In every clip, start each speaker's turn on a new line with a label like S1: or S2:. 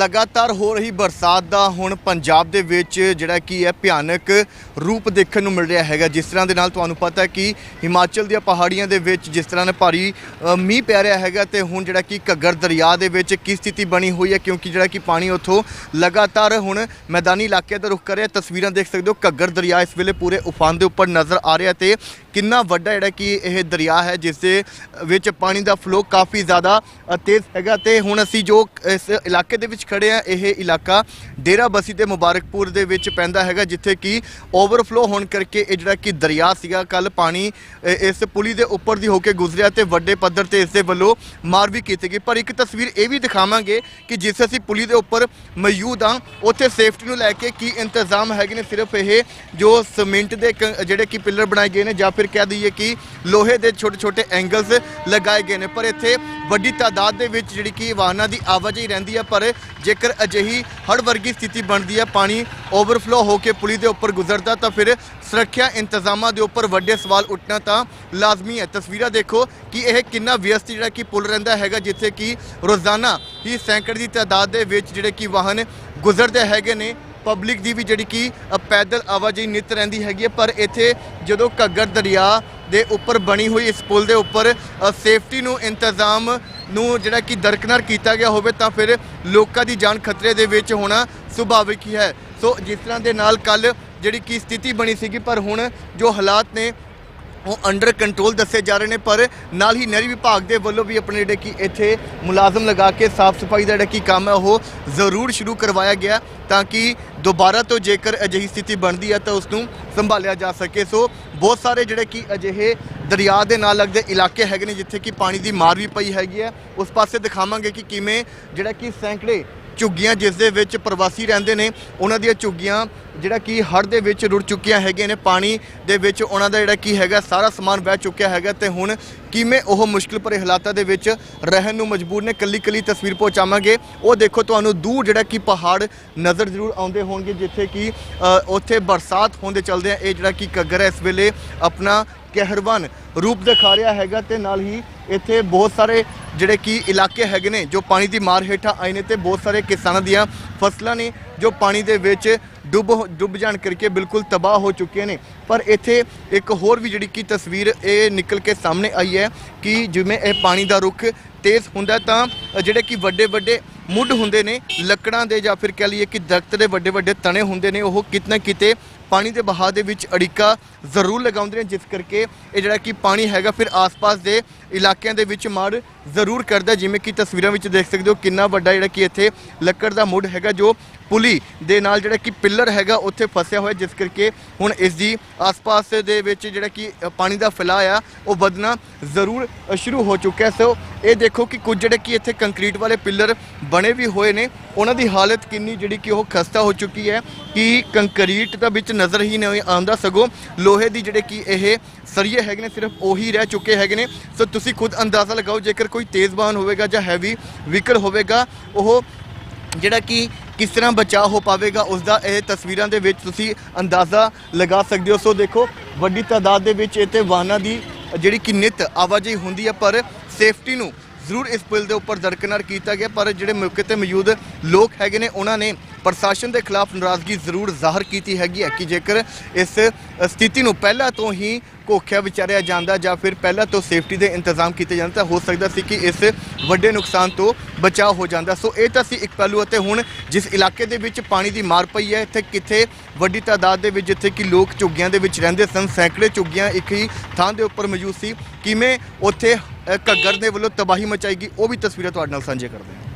S1: ਲਗਾਤਾਰ ਹੋ ਰਹੀ ਬਰਸਾਤ ਦਾ ਹੁਣ ਪੰਜਾਬ ਦੇ ਵਿੱਚ ਜਿਹੜਾ ਕੀ ਹੈ ਭਿਆਨਕ ਰੂਪ ਦੇਖਣ ਨੂੰ ਮਿਲ ਰਿਹਾ ਹੈਗਾ। ਜਿਸ ਤਰ੍ਹਾਂ ਦੇ ਨਾਲ ਤੁਹਾਨੂੰ ਪਤਾ ਹੈ ਕਿ ਹਿਮਾਚਲ ਦੀਆਂ ਪਹਾੜੀਆਂ ਦੇ ਵਿੱਚ ਜਿਸ ਤਰ੍ਹਾਂ ਨੇ ਭਾਰੀ ਮੀਂਹ ਪੈ ਰਿਹਾ ਹੈਗਾ ਤੇ ਹੁਣ ਜਿਹੜਾ ਕਿ ਘੱਗਰ ਦਰਿਆ ਦੇ ਵਿੱਚ ਕੀ ਸਥਿਤੀ ਬਣੀ ਹੋਈ ਹੈ ਕਿਉਂਕਿ ਜਿਹੜਾ ਕਿ ਪਾਣੀ ਉੱਥੋਂ ਲਗਾਤਾਰ ਹੁਣ ਮੈਦਾਨੀ ਇਲਾਕੇ ਦਾ ਰੁਖ ਕਰ ਰਿਹਾ। ਤਸਵੀਰਾਂ ਦੇਖ ਸਕਦੇ ਹੋ, ਘੱਗਰ ਦਰਿਆ ਇਸ ਵੇਲੇ ਪੂਰੇ ਉਫਾਨ ਦੇ ਉੱਪਰ ਨਜ਼ਰ ਆ ਰਿਹਾ ਤੇ ਕਿੰਨਾ ਵੱਡਾ ਜਿਹੜਾ ਕਿ ਇਹ ਦਰਿਆ ਹੈ ਜਿਸ ਦੇ ਵਿੱਚ ਪਾਣੀ ਦਾ ਫਲੋ ਕਾਫੀ ਜ਼ਿਆਦਾ ਤੇਜ਼ ਹੈਗਾ ਤੇ ਹੁਣ ਅਸੀਂ ਜੋ ਇਸ ਇਲਾਕੇ ਦੇ ਵਿੱਚ ਖੜੇ ਆ ਇਹ ਇਲਾਕਾ ਡੇਰਾ ਬਸੀ ਤੇ ਮੁਬਾਰਕਪੁਰ ਦੇ ਵਿੱਚ ਪੈਂਦਾ ਹੈਗਾ, ਜਿੱਥੇ ਕਿ ਓਵਰਫਲੋ ਹੋਣ ਕਰਕੇ ਇਹ ਜਿਹੜਾ ਕਿ ਦਰਿਆ ਸੀਗਾ ਕੱਲ ਪਾਣੀ ਇਸ ਪੁਲੀ ਦੇ ਉੱਪਰ ਦੀ ਹੋ ਕੇ ਗੁਜ਼ਰਿਆ ਤੇ ਵੱਡੇ ਪੱਧਰ ਤੇ ਇਸ ਦੇ ਵੱਲੋਂ ਮਾਰ ਵੀ ਕੀਤੀ ਗਈ। ਪਰ ਇੱਕ ਤਸਵੀਰ ਇਹ ਵੀ ਦਿਖਾਵਾਂਗੇ ਕਿ ਜਿਸ ਅਸੀਂ ਪੁਲੀ ਦੇ ਉੱਪਰ ਮੌਜੂਦ ਹਾਂ, ਉੱਥੇ ਸੇਫਟੀ ਨੂੰ ਲੈ ਕੇ ਕੀ ਇੰਤਜ਼ਾਮ ਹੈਗੇ ਨੇ, ਸਿਰਫ ਇਹ ਜੋ ਸੀਮੈਂਟ ਦੇ ਕ- ਜਿਹੜੇ ਕਿ ਪਿੱਲਰ ਬਣਾਏ ਗਏ ਨੇ ਜਾਂ ਫਿਰ ਕਹਿ ਦਈਏ ਕਿ ਲੋਹੇ ਦੇ ਛੋਟੇ ਛੋਟੇ ਐਂਗਲਸ ਲਗਾਏ ਗਏ ਨੇ। ਪਰ ਇੱਥੇ ਵੱਡੀ ਤਾਦਾਦ ਦੇ ਵਿੱਚ ਜਿਹੜੀ ਕਿ ਵਾਹਨਾਂ ਦੀ ਆਵਾਜਾਈ ਰਹਿੰਦੀ ਹੈ ਪਰ ਜੇਕਰ ਅਜਿਹੀ ਹੜ ਵਰਗੀ ਸਥਿਤੀ ਬਣਦੀ ਹੈ ਪਾਣੀ ਓਵਰਫਲੋ ਹੋ ਕੇ ਪੁਲੀ ਦੇ ਉੱਪਰ ਗੁਜ਼ਰਦਾ, ਤਾਂ ਫਿਰ ਸੁਰੱਖਿਆ ਇੰਤਜ਼ਾਮਾਂ ਦੇ ਉੱਪਰ ਵੱਡੇ ਸਵਾਲ ਉੱਠਣਾ ਤਾਂ ਲਾਜ਼ਮੀ ਹੈ। ਤਸਵੀਰਾਂ ਦੇਖੋ ਕਿ ਇਹ ਕਿੰਨਾ ਵਿਅਸਤ ਜਿਹੜਾ ਕਿ ਪੁਲ ਰਹਿੰਦਾ ਹੈਗਾ, ਜਿੱਥੇ ਕਿ ਰੋਜ਼ਾਨਾ ਹੀ ਸੈਂਕੜ ਦੀ ਤਾਦਾਦ ਦੇ ਵਿੱਚ ਜਿਹੜੇ ਕਿ ਵਾਹਨ ਗੁਜ਼ਰਦੇ ਹੈਗੇ ਨੇ। ਪਬਲਿਕ ਦੀ ਵੀ ਜਿਹੜੀ ਕਿ ਪੈਦਲ ਆਵਾਜਾਈ ਨਿਤ ਰਹਿੰਦੀ ਹੈਗੀ ਹੈ, ਪਰ ਇੱਥੇ ਜਦੋਂ ਘੱਗਰ ਦਰਿਆ ਦੇ ਉੱਪਰ ਬਣੀ ਹੋਈ ਇਸ ਪੁਲ ਦੇ ਉੱਪਰ ਸੇਫਟੀ ਨੂੰ, ਇੰਤਜ਼ਾਮ ਨੂੰ ਜਿਹੜਾ ਕਿ ਦਰਕਨਾਰ ਕੀਤਾ ਗਿਆ ਹੋਵੇ, ਤਾਂ ਫਿਰ ਲੋਕਾਂ ਦੀ ਜਾਨ ਖਤਰੇ ਦੇ ਵਿੱਚ ਹੋਣਾ ਸੁਭਾਵਿਕ ਹੀ ਹੈ। ਸੋ ਜਿਸ ਤਰ੍ਹਾਂ ਦੇ ਨਾਲ ਕੱਲ ਜਿਹੜੀ ਕਿ ਸਥਿਤੀ ਬਣੀ ਸੀਗੀ, ਪਰ ਹੁਣ ਜੋ ਹਾਲਾਤ ਨੇ ਉਹ ਅੰਡਰ ਕੰਟਰੋਲ ਦੱਸੇ ਜਾ ਰਹੇ ਨੇ, ਪਰ ਨਾਲ ਹੀ ਨਹਿਰੀ ਵਿਭਾਗ ਦੇ ਵੱਲੋਂ ਵੀ ਆਪਣੇ ਜਿਹੜੇ ਕਿ ਇੱਥੇ ਮੁਲਾਜ਼ਮ ਲਗਾ ਕੇ ਸਾਫ਼ ਸਫ਼ਾਈ ਦਾ ਜਿਹੜਾ ਕਿ ਕੰਮ ਹੈ, ਉਹ ਜ਼ਰੂਰ ਸ਼ੁਰੂ ਕਰਵਾਇਆ ਗਿਆ ਤਾਂ ਕਿ ਦੁਬਾਰਾ ਤੋਂ ਜੇਕਰ ਅਜਿਹੀ ਸਥਿਤੀ ਬਣਦੀ ਹੈ ਤਾਂ ਉਸ ਨੂੰ ਸੰਭਾਲਿਆ ਜਾ ਸਕੇ। ਸੋ ਬਹੁਤ ਸਾਰੇ ਜਿਹੜੇ ਕਿ ਅਜਿਹੇ ਦਰਿਆ ਦੇ ਨਾਲ ਲੱਗਦੇ ਇਲਾਕੇ ਹੈਗੇ ਨੇ, ਜਿੱਥੇ ਕਿ ਪਾਣੀ ਦੀ ਮਾਰ ਵੀ ਪਈ ਹੈਗੀ ਹੈ। ਉਸ ਪਾਸੇ ਦਿਖਾਵਾਂਗੇ ਕਿ ਕਿਵੇਂ ਜਿਹੜਾ ਕਿ ਸੈਂਕੜੇ ਝੁੱਗੀਆਂ ਜਿਸ ਦੇ ਵਿੱਚ ਪ੍ਰਵਾਸੀ ਰਹਿੰਦੇ ਨੇ, ਉਹਨਾਂ ਦੀਆਂ ਝੁੱਗੀਆਂ ਜਿਹੜਾ ਕਿ ਹੜ੍ਹ ਦੇ ਵਿੱਚ ਰੁੜ ਚੁੱਕੀਆਂ ਹੈਗੀਆਂ ਨੇ, ਪਾਣੀ ਦੇ ਵਿੱਚ ਉਹਨਾਂ ਦਾ ਜਿਹੜਾ ਕੀ ਹੈਗਾ, ਸਾਰਾ ਸਮਾਨ ਵਹਿ ਚੁੱਕਿਆ ਹੈਗਾ ਤੇ ਹੁਣ ਕਿਵੇਂ ਉਹ ਮੁਸ਼ਕਿਲ ਭਰੇ ਹਾਲਾਤਾਂ ਦੇ ਵਿੱਚ ਰਹਿਣ ਨੂੰ ਮਜਬੂਰ ਨੇ ਕੱਲੀ ਕੱਲੀ ਤਸਵੀਰ ਪਹੁੰਚਾਵਾਂਗੇ। ਉਹ ਦੇਖੋ ਤੁਹਾਨੂੰ ਦੂਰ ਜਿਹੜਾ ਕਿ ਪਹਾੜ ਨਜ਼ਰ ਜ਼ਰੂਰ ਆਉਂਦੇ ਹੋਣਗੇ, ਜਿੱਥੇ ਕਿ ਉੱਥੇ ਬਰਸਾਤ ਹੋਣ ਦੇ ਚਲਦੇ ਆ, ਇਹ ਜਿਹੜਾ ਕਿ ਘੱਗਰ ਹੈ, ਇਸ ਵੇਲੇ ਆਪਣਾ ਕਹਿਰਵਾਨ ਰੂਪ ਦਿਖਾ ਰਿਹਾ ਹੈਗਾ ਤੇ ਨਾਲ ਹੀ ਇੱਥੇ ਬਹੁਤ ਸਾਰੇ ਜਿਹੜੇ ਕਿ ਇਲਾਕੇ ਹੈਗੇ ਨੇ ਜੋ ਪਾਣੀ ਦੀ ਮਾਰ ਹੇਠਾਂ ਆਏ ਨੇ ਤੇ ਬਹੁਤ ਸਾਰੇ ਕਿਸਾਨਾਂ ਦੀਆਂ ਫਸਲਾਂ ਨੇ ਜੋ ਪਾਣੀ ਦੇ ਵਿੱਚ ਡੁੱਬ ਡੁੱਬ ਜਾਣ ਕਰਕੇ ਬਿਲਕੁਲ ਤਬਾਹ ਹੋ ਚੁੱਕੀਆਂ ਨੇ। ਪਰ ਇੱਥੇ ਇੱਕ ਹੋਰ ਵੀ ਜਿਹੜੀ ਕਿ ਤਸਵੀਰ ਇਹ ਨਿਕਲ ਕੇ ਸਾਹਮਣੇ ਆਈ ਹੈ ਕਿ ਜਿਵੇਂ ਇਹ ਪਾਣੀ ਦਾ ਰੁੱਖ ਤੇਜ਼ ਹੁੰਦਾ ਤਾਂ ਜਿਹੜੇ ਕਿ ਵੱਡੇ ਵੱਡੇ ਮੁੱਢ ਹੁੰਦੇ ਨੇ ਲੱਕੜਾਂ ਦੇ ਜਾਂ ਫਿਰ ਕਹਿ ਲਈਏ ਕਿ ਦਰਖਤ ਦੇ ਵੱਡੇ ਵੱਡੇ ਤਣੇ ਹੁੰਦੇ ਨੇ, ਉਹ ਕਿਤਨਾ ਕਿਤੇ ਪਾਣੀ ਦੇ ਬਹਾਅ ਦੇ ਵਿੱਚ ਅੜਿੱਕਾ ਜ਼ਰੂਰ ਲਗਾਉਂਦੇ ਨੇ, ਜਿਸ ਕਰਕੇ ਇਹ ਜਿਹੜਾ ਕਿ ਪਾਣੀ ਹੈਗਾ ਫਿਰ ਆਸ-ਪਾਸ ਦੇ ਇਲਾਕਿਆਂ ਦੇ ਵਿੱਚ ਮਾਰ ਜ਼ਰੂਰ ਕਰਦਾ ਜਿਵੇਂ ਕਿ ਤਸਵੀਰਾਂ ਵਿੱਚ ਦੇਖ ਸਕਦੇ ਹੋ ਕਿੰਨਾ ਵੱਡਾ ਜਿਹੜਾ ਕਿ ਇੱਥੇ ਲੱਕੜ ਦਾ ਮੁੱਢ ਹੈਗਾ, ਜੋ ਪੁਲੀ ਦੇ ਨਾਲ ਜਿਹੜਾ ਕਿ ਪਿੱਲਰ ਹੈਗਾ ਉੱਥੇ ਫਸਿਆ ਹੋਇਆ, ਜਿਸ ਕਰਕੇ ਹੁਣ ਇਸ ਦੀ ਆਸ-ਪਾਸ ਦੇ ਵਿੱਚ ਜਿਹੜਾ ਕਿ ਪਾਣੀ ਦਾ ਫੈਲਾਅ ਆ, ਉਹ ਵਧਣਾ ਜ਼ਰੂਰ ਸ਼ੁਰੂ ਹੋ ਚੁੱਕਿਆ ਸੋ ਇਹ ਦੇਖੋ ਕਿ ਕੁਝ ਜਿਹੜੇ ਕਿ ਇੱਥੇ ਕੰਕਰੀਟ ਵਾਲੇ ਪਿੱਲਰ ਬਣੇ ਵੀ ਹੋਏ ਨੇ। ਉਹਨਾਂ ਦੀ ਹਾਲਤ ਕਿੰਨੀ ਜਿਹੜੀ ਕਿ ਉਹ ਖਸਤਾ ਹੋ ਚੁੱਕੀ ਹੈ ਕਿ ਕੰਕਰੀਟ ਦਾ ਵਿੱਚ ਨਜ਼ਰ ਹੀ ਨਹੀਂ ਆਉਂਦਾ ਸਗੋਂ ਲੋਹੇ ਦੀ ਜਿਹੜੇ ਕਿ ਇਹ ਸਰੀਏ ਹੈਗੇ ਨੇ ਸਿਰਫ ਉਹੀ ਰਹਿ ਚੁੱਕੇ ਹੈਗੇ ਨੇ। ਸੋ ਤੁਸੀਂ ਖੁਦ ਅੰਦਾਜ਼ਾ ਲਗਾਓ, ਜੇਕਰ ਕੋਈ ਤੇਜ਼ ਵਾਹਨ ਹੋਵੇਗਾ ਜਾਂ ਹੈਵੀ ਵਹੀਕਲ ਹੋਵੇਗਾ, ਉਹ ਜਿਹੜਾ ਕਿ ਕਿਸ ਤਰ੍ਹਾਂ ਬਚਾਅ ਹੋ ਪਾਵੇਗਾ ਉਸ ਦਾ ਇਹ ਤਸਵੀਰਾਂ ਦੇ ਵਿੱਚ ਤੁਸੀਂ ਅੰਦਾਜ਼ਾ ਲਗਾ ਸਕਦੇ ਹੋ। ਸੋ ਦੇਖੋ, ਵੱਡੀ ਤਾਦਾਦ ਦੇ ਵਿੱਚ ਇੱਥੇ ਵਾਹਨਾਂ ਦੀ ਜਿਹੜੀ ਕਿ ਨਿਤ ਆਵਾਜਾਈ ਹੁੰਦੀ ਹੈ, ਪਰ ਸੇਫਟੀ ਨੂੰ ਜ਼ਰੂਰ ਇਸ ਪੁਲ ਦੇ ਉੱਪਰ ਦਰਕਨਾਰ ਕੀਤਾ ਗਿਆ, ਪਰ ਜਿਹੜੇ ਮੌਕੇ ਤੇ ਮੌਜੂਦ ਲੋਕ ਹੈਗੇ ਨੇ, ਉਹਨਾਂ ਨੇ ਪ੍ਰਸ਼ਾਸਨ ਦੇ ਖਿਲਾਫ ਨਾਰਾਜ਼ਗੀ ਜ਼ਰੂਰ ਜ਼ਾਹਰ ਕੀਤੀ ਹੈਗੀ ਹੈ ਕਿ ਜੇਕਰ ਇਸ ਸਥਿਤੀ ਨੂੰ ਪਹਿਲਾਂ ਤੋਂ ਹੀ ਘੋਖਿਆ ਵਿਚਾਰਿਆ ਜਾਂਦਾ ਜਾਂ ਫਿਰ ਪਹਿਲਾਂ ਤੋਂ ਸੇਫਟੀ ਦੇ ਇੰਤਜ਼ਾਮ ਕੀਤੇ ਜਾਂਦੇ ਤਾਂ ਹੋ ਸਕਦਾ ਸੀ ਕਿ ਇਸ ਵੱਡੇ ਨੁਕਸਾਨ ਤੋਂ ਬਚਾਅ ਹੋ ਜਾਂਦਾ। ਸੋ ਇਹ ਤਾਂ ਸੀ ਇੱਕ ਪਹਿਲੂ ਅਤੇ ਹੁਣ ਜਿਸ ਇਲਾਕੇ ਦੇ ਵਿੱਚ ਪਾਣੀ ਦੀ ਮਾਰ ਪਈ ਹੈ, ਇੱਥੇ ਕਿੱਥੇ ਵੱਡੀ ਤਾਦਾਦ ਦੇ ਵਿੱਚ ਜਿੱਥੇ ਕਿ ਲੋਕ ਝੁੱਗੀਆਂ ਦੇ ਵਿੱਚ ਰਹਿੰਦੇ ਸਨ, ਸੈਂਕੜੇ ਝੁੱਗੀਆਂ ਇੱਕ ਹੀ ਥਾਂ ਦੇ ਉੱਪਰ ਮੌਜੂਦ ਸੀ। ਕਿਵੇਂ ਉੱਥੇ ਘੱਗਰ ਦੇ ਵੱਲੋਂ ਤਬਾਹੀ ਮਚਾਈ ਗਈ, ਉਹ ਵੀ ਤਸਵੀਰਾਂ ਤੁਹਾਡੇ ਨਾਲ ਸਾਂਝੇ ਕਰਦੇ ਹਾਂ।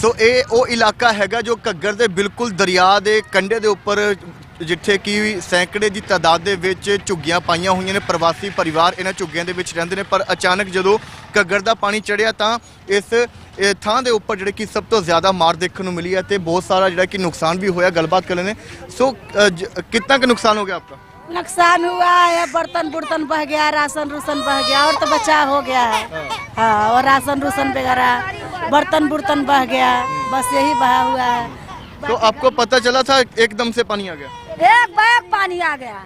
S1: ਸੋ ਇਹ ਉਹ ਇਲਾਕਾ ਹੈਗਾ ਜੋ ਘੱਗਰ ਦੇ ਬਿਲਕੁਲ ਦਰਿਆ ਦੇ ਕੰਢੇ ਦੇ ਉੱਪਰ ਜਿੱਥੇ ਕਿ ਸੈਂਕੜੇ ਦੀ ਤਾਦਾਦ ਦੇ ਵਿੱਚ ਝੁੱਗੀਆਂ ਪਾਈਆਂ ਹੋਈਆਂ ਨੇ ਪ੍ਰਵਾਸੀ ਪਰਿਵਾਰ ਇਹਨਾਂ ਝੁੱਗੀਆਂ ਦੇ ਵਿੱਚ ਰਹਿੰਦੇ ਨੇ ਪਰ ਅਚਾਨਕ ਜਦੋਂ ਘੱਗਰ ਦਾ ਪਾਣੀ ਚੜਿਆ ਤਾਂ ਇਸ ਇਹ ਥਾਂ ਦੇ ਉੱਪਰ ਜਿਹੜੇ ਕਿ ਸਭ ਤੋਂ ਜ਼ਿਆਦਾ ਮਾਰ ਦੇਖਣ ਨੂੰ ਮਿਲੀ ਹੈ ਤੇ ਬਹੁਤ ਸਾਰਾ ਜਿਹੜਾ ਕਿ ਨੁਕਸਾਨ ਵੀ ਹੋਇਆ ਗੱਲਬਾਤ ਕਰ ਲੈਣੇ ਸੋ ਅ, ਜ- कितना का नुकसान हो गया आपका
S2: नुकसान हुआ है बर्तन बुर्तन बह गया राशन रूसन बह गया और तो बचाव हो गया है हाँ और राशन रूसन वगैरह बर्तन बुर्तन बह गया बस यही बहा हुआ है
S1: तो आपको पता चला था एकदम से पानी आ गया?
S2: एक बैग पानी आ गया।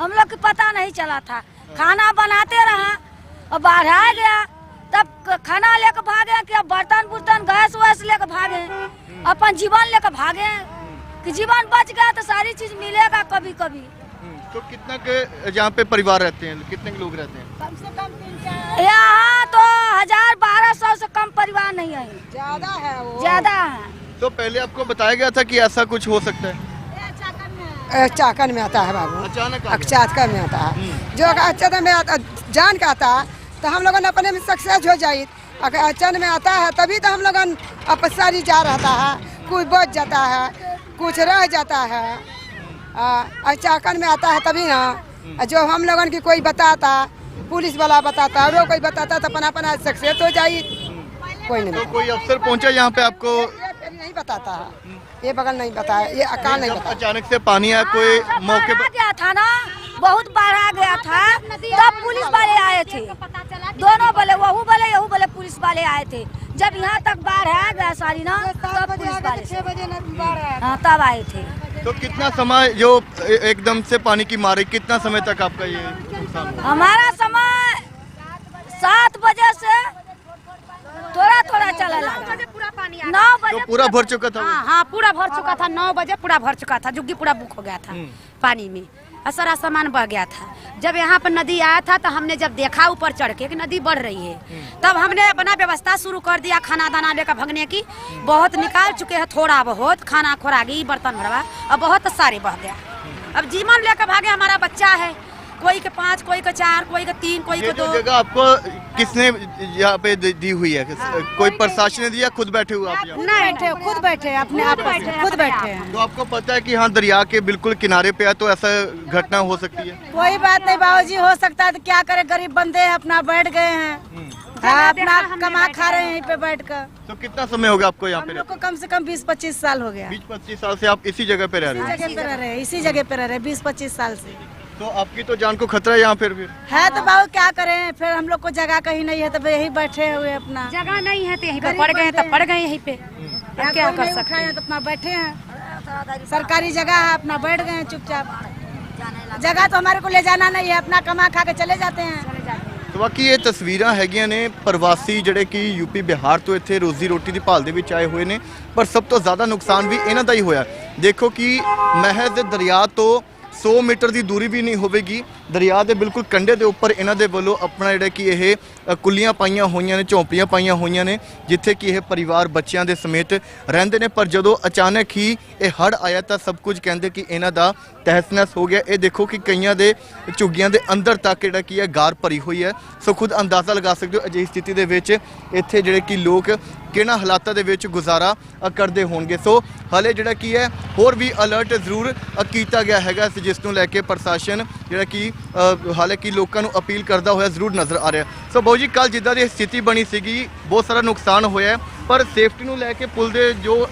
S2: हम लोग को पता नहीं चला था। खाना बनाते रहा और बाढ़ आ गया तब खाना लेकर भागे कि अब बर्तन बुर्तन गैस वैस लेकर भागे
S3: अपन जीवन लेकर भागे। कि जीवन बच गया तो सारी चीज़ मिलेगा कभी कभी
S1: तो कितना के यहाँ पे परिवार रहते हैं कितने के लोग रहते हैं?
S3: यहाँ तो हज़ार बारह सौ से कम परिवार नहीं है।
S2: ज़्यादा है
S3: ज़्यादा है।
S1: तो पहले आपको बताया गया था कि ऐसा कुछ हो सकता है?
S4: चाकन में आता है बाबू।
S1: अचानक
S4: चाकन में आता है। जो अगर अचानक में आता जान का आता तो हम लोगन अपने में सक्सेस हो जाए अगर अचानक में आता है तभी तो हम लोगन अपसारी जा रहता है। कुछ बच जाता है कुछ रह जाता है। आ, और चाकन में आता है तभी ना। जो हम लोगन की कोई बताता पुलिस वाला बताता और कोई बताता तो अपना अपना सक्सेस हो जाए कोई नहीं
S1: तो कोई अफसर पहुँचा यहाँ पे आपको?
S4: नहीं बताता। है ये बगल नहीं बताया ये अकाल नहीं बताया।
S1: अचानक से पानी आया कोई मौके पर
S3: गया था ना बहुत बाढ़ आ गया था तब पुलिस वाले आए थे। दोनों बोले वहू बोले यहू बोले पुलिस वाले आए थे। जब यहाँ तक बाढ़ आ गया सारी ना तब पुलिस वाले
S4: छह बजे
S3: हाँ तब आए थे।
S1: तो कितना समय जो एकदम से पानी की मारे कितना समय तक आपका ये
S3: हमारा समय सात बजे से थोड़ा थोड़ा चला लगा। नौ
S1: तो
S3: बजे
S1: पूरा भर चुका था
S5: हाँ हाँ पूरा भर चुका था नौ बजे पूरा भर चुका था जुग्गी पूरा बुक हो गया था पानी में। और सारा सामान बह गया था। जब यहाँ पर नदी आया था तो हमने जब देखा ऊपर चढ़ के कि नदी बढ़ रही है तब हमने अपना व्यवस्था शुरू कर दिया खाना दाना लेकर भगने की। बहुत निकाल चुके हैं थोड़ा बहुत खाना खोरागी बर्तन भरवा और बहुत सारे बह गया। अब जीवन लेकर भागे हमारा बच्चा है कोई के पाँच कोई के चार कोई के तीन कोई के दो।
S1: जगह आपको किसने यहाँ पे दी हुई है? कोई प्रशासन ने दिया? खुद बैठे हुए आप यहाँ?
S2: नहीं बैठे खुद बैठे अपने आप
S5: बैठे
S2: खुद बैठे हैं।
S1: तो आपको पता है कि हाँ दरिया के बिल्कुल किनारे पे है तो ऐसा घटना हो सकती है?
S2: कोई बात नहीं बाबूजी हो सकता है तो क्या करे? गरीब बंदे हैं अपना बैठ गए हैं। हाँ, अपना कमा खा रहे हैं। यहीं पे बैठ कर
S1: तो कितना समय हो गया आपको यहाँ पे
S2: लोग को कम से कम बीस पच्चीस साल हो गया।
S1: बीस पच्चीस साल से आप इसी जगह पे रह रहे
S2: इसी जगह पे रह रहे हैं इसी जगह पे रह रहे हैं बीस पच्चीस साल से।
S1: हो तो आपकी तो जान को खतरा है यहाँ फिर फिर
S2: है तो बाबू क्या करें फिर हम लोग को जगह कहीं नहीं है तो यही बैठे हुए अपना
S5: जगह नहीं है तो यहीं पे
S2: गरीब
S5: पड़ गए
S2: बंदे
S5: तो पड़ गए यहीं पे
S2: या
S5: अब क्या
S2: कोई
S5: कर
S2: नहीं
S5: सकते
S2: उठाए हैं तो अपना बैठे हैं सरकारी जगह है अपना बैठ गए हैं चुपचाप जगह तो हमारे को ले जाना नहीं है अपना कमा खा के ਚਲੇ जाते हैं
S1: तो ਬਾਕੀ ਇਹ ਤਸਵੀਰਾਂ ਹੈਗੀਆਂ ਨੇ ਪ੍ਰਵਾਸੀ ਜਿਹੜੇ ਕਿ ਯੂਪੀ ਬਿਹਾਰ ਤੋਂ ਇੱਥੇ ਰੋਜ਼ੀ ਰੋਟੀ ਦੀ ਭਾਲ ਦੇ ਵਿੱਚ ਆਏ ਹੋਏ ਨੇ ਪਰ ਸਭ ਤੋਂ ਜ਼ਿਆਦਾ ਨੁਕਸਾਨ ਵੀ ਇਹਨਾਂ ਦਾ ਹੀ ਹੋਇਆ ਦੇਖੋ ਕਿ ਮਹਿਜ਼ ਦਰਿਆ ਤੋਂ 100 ਮੀਟਰ ਦੀ ਦੂਰੀ ਵੀ ਨਹੀਂ ਹੋਵੇਗੀ। ਦਰਿਆ ਦੇ ਬਿਲਕੁਲ ਕੰਢੇ ਦੇ ਉੱਪਰ ਇਹਨਾਂ ਦੇ ਵੱਲੋਂ ਆਪਣਾ ਜਿਹੜਾ ਕਿ ਇਹ ਕੁੱਲੀਆਂ ਪਾਈਆਂ ਹੋਈਆਂ ਨੇ, ਝੌਂਪੜੀਆਂ ਪਾਈਆਂ ਹੋਈਆਂ ਨੇ, ਜਿੱਥੇ ਕਿ ਇਹ ਪਰਿਵਾਰ ਬੱਚਿਆਂ ਦੇ ਸਮੇਤ ਰਹਿੰਦੇ ਨੇ। ਪਰ ਜਦੋਂ ਅਚਾਨਕ ਹੀ ਇਹ ਹੜ ਆਇਆ ਤਾਂ ਸਭ ਕੁਝ ਕਹਿੰਦੇ ਕਿ ਇਹਨਾਂ ਦਾ ਤਹਿਸ-ਨਹਿਸ ਹੋ ਗਿਆ। ਇਹ ਦੇਖੋ ਕਿ ਕਈਆਂ ਦੇ ਝੁੱਗੀਆਂ ਦੇ ਅੰਦਰ ਤੱਕ ਜਿਹੜਾ ਕੀ ਹੈ ਗਾਰ ਭਰੀ ਹੋਈ ਹੈ। ਸੋ ਖੁਦ ਅੰਦਾਜ਼ਾ ਲਗਾ ਸਕਦੇ ਹੋ ਅਜਿਹੀ ਸਥਿਤੀ ਦੇ ਵਿੱਚ ਇੱਥੇ ਜਿਹੜੇ ਕਿ ਲੋਕ ਕਿਹਨਾਂ ਹਾਲਾਤਾਂ ਦੇ ਵਿੱਚ ਗੁਜ਼ਾਰਾ ਅ, ਕਰਦੇ ਹੋਣਗੇ ਸੋ ਹਲੇ ਜਿਹੜਾ ਕੀ ਹੈ ਹੋਰ ਵੀ ਅਲਰਟ ਜ਼ਰੂਰ ਅ, ਕੀਤਾ ਗਿਆ ਹੈਗਾ ਇਸ ਜਿਸ ਨੂੰ ਲੈ ਕੇ ਪ੍ਰਸ਼ਾਸਨ ਜਿਹੜਾ ਕਿ ਅ, ਹਾਲੇ ਕਿ ਲੋਕਾਂ ਨੂੰ ਅਪੀਲ ਕਰਦਾ ਹੋਇਆ ਜ਼ਰੂਰ ਨਜ਼ਰ ਆ ਰਿਹਾ ਸੋ ਬਾਊ ਜੀ ਕੱਲ ਜਿੱਦਾਂ ਦੀ ਸਥਿਤੀ ਬਣੀ ਸੀਗੀ ਬਹੁਤ ਸਾਰਾ ਨੁਕਸਾਨ ਹੋਇਆ ਹੈ, ਪਰ ਸੇਫਟੀ ਨੂੰ ਲੈ ਕੇ ਪੁਲ ਦੇ ਜੋ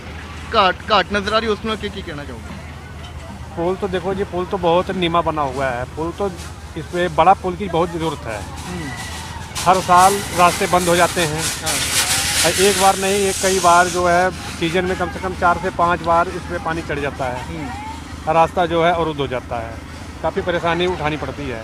S1: ਘਾਟ ਘਾਟ ਨਜ਼ਰ ਆ ਰਹੀ ਉਸ ਨੂੰ ਕੀ ਕੀ ਕਹਿਣਾ ਚਾਹੋਗੇ
S6: पुल तो देखो जी पुल तो बहुत नीमा बना हुआ है पुल तो इस पे बड़ा पुल की बहुत ज़रूरत है हर साल रास्ते बंद हो जाते हैं और एक बार नहीं एक कई बार जो है सीजन में कम से कम चार से पांच बार इस पे पानी चढ़ जाता है और रास्ता जो है अवरुद्ध हो जाता है काफ़ी परेशानी उठानी पड़ती है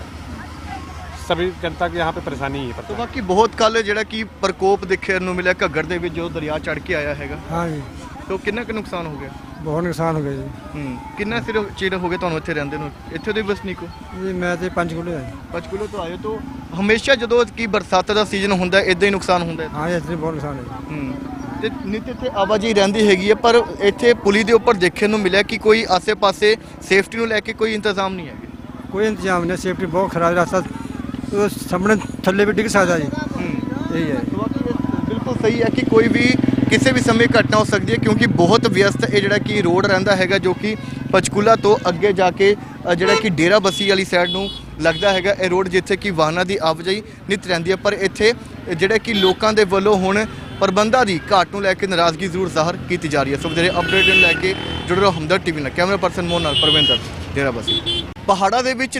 S6: सभी जनता की यहाँ पे परेशानी ही
S1: ਤੋ
S6: पड़ता है
S1: ਬਾਕੀ ਬਹੁਤ ਕੱਲ ਜਿਹੜਾ ਕਿ ਪ੍ਰਕੋਪ ਦੇਖਣ ਨੂੰ ਮਿਲਿਆ ਘੱਗਰ ਦੇ ਵਿੱਚ ਜੋ ਦਰਿਆ ਚੜ ਕੇ ਆਇਆ ਹੈਗਾ
S7: हाँ जी
S1: ਤੋ ਕਿੰਨਾ ਕੁ ਨੁਕਸਾਨ ਹੋ ਗਿਆ
S7: ਬਹੁਤ ਨੁਕਸਾਨ ਹੋ ਗਿਆ ਜੀ।
S1: ਹੂੰ ਕਿੰਨਾ ਸਿਰ ਚਿਰ ਹੋ ਗਿਆ ਤੁਹਾਨੂੰ ਇੱਥੇ ਰਹਿੰਦੇ ਨੂੰ? ਇੱਥੇ ਦੇ ਵਸਨੀਕ ਜੀ
S7: ਮੈਂ ਤੇ ਪੰਜ ਕਿਲੋ ਆਇਆ
S1: ਪੰਚਕੂਲੇ ਤੋਂ ਆਏ ਤੋਂ ਹਮੇਸ਼ਾ ਜਦੋਂ ਕੀ ਬਰਸਾਤ ਦਾ ਸੀਜ਼ਨ ਹੁੰਦਾ ਇਦਾਂ ਹੀ ਨੁਕਸਾਨ ਹੁੰਦਾ ਹਾਂ?
S7: ਜੀ ਇੱਥੇ ਬਹੁਤ ਨੁਕਸਾਨ ਹੈ ਜੀ।
S1: ਹੂੰ ਤੇ ਨਿੱਤ ਇੱਥੇ ਆਵਾਜਾਈ ਰਹਿੰਦੀ ਹੈਗੀ ਹੈ ਪਰ ਇੱਥੇ ਪੁਲੀ ਦੇ ਉੱਪਰ ਦੇਖਣ ਨੂੰ ਮਿਲਿਆ ਕਿ ਕੋਈ ਆਸੇ-ਪਾਸੇ ਸੇਫਟੀ ਨੂੰ ਲੈ ਕੇ ਕੋਈ ਇੰਤਜ਼ਾਮ ਨਹੀਂ
S7: ਹੈ ਕੋਈ ਇੰਤਜ਼ਾਮ ਨਹੀਂ ਸੇਫਟੀ ਬਹੁਤ ਖਰਾਬ ਰਸਤਾ ਸਾਹਮਣੇ ਥੱਲੇ ਵੀ ਡਿੱਗ ਸਕਦਾ ਜੀ।
S1: ਹੂੰ। ਇਹੀ ਹੈ। ਬਿਲਕੁਲ ਸਹੀ ਹੈ ਕਿ ਕੋਈ ਵੀ ਕਿਸੇ ਵੀ ਸਮੇਂ ਘਟਨਾ ਹੋ ਸਕਦੀ ਹੈ ਕਿਉਂਕਿ ਬਹੁਤ ਵਿਅਸਤ ਇਹ ਜਿਹੜਾ ਕਿ ਰੋਡ ਰਹਿੰਦਾ ਹੈਗਾ ਜੋ ਕਿ ਪਚਕੂਲਾ ਤੋਂ ਅੱਗੇ ਜਾ ਕੇ ਅ, ਜਿਹੜਾ ਕਿ ਡੇਰਾ ਬੱਸੀ ਵਾਲੀ ਸਾਈਡ ਨੂੰ ਲੱਗਦਾ ਹੈਗਾ। ਇਹ ਰੋਡ ਜਿੱਥੇ ਕਿ ਵਾਹਨਾਂ ਦੀ ਆਵਾਜਾਈ ਨਿਤ ਰਹਿੰਦੀ ਹੈ ਪਰ ਇੱਥੇ ਜਿਹੜਾ ਕਿ ਲੋਕਾਂ ਦੇ ਵੱਲੋਂ ਹੁਣ ਪ੍ਰਬੰਧਾਂ ਦੀ ਘਾਟ ਨੂੰ ਲੈ ਕੇ ਨਾਰਾਜ਼ਗੀ ਜ਼ਰੂਰ ਜ਼ਾਹਰ ਕੀਤੀ ਜਾ ਰਹੀ ਹੈ। ਸੋ ਵਧੇਰੇ ਅਪਡੇਟ ਨੂੰ ਲੈ ਕੇ ਜੁੜੇ ਰਹੋ ਹਮਦਰ ਟੀਵੀ ਨਾਲ। ਕੈਮਰਾ ਪਰਸਨ ਮੋਹਨ ਨਾਲ ਪਰਵਿੰਦਰ ਡੇਰਾ ਬੱਸੀ। ਪਹਾੜਾਂ ਦੇ ਵਿੱਚ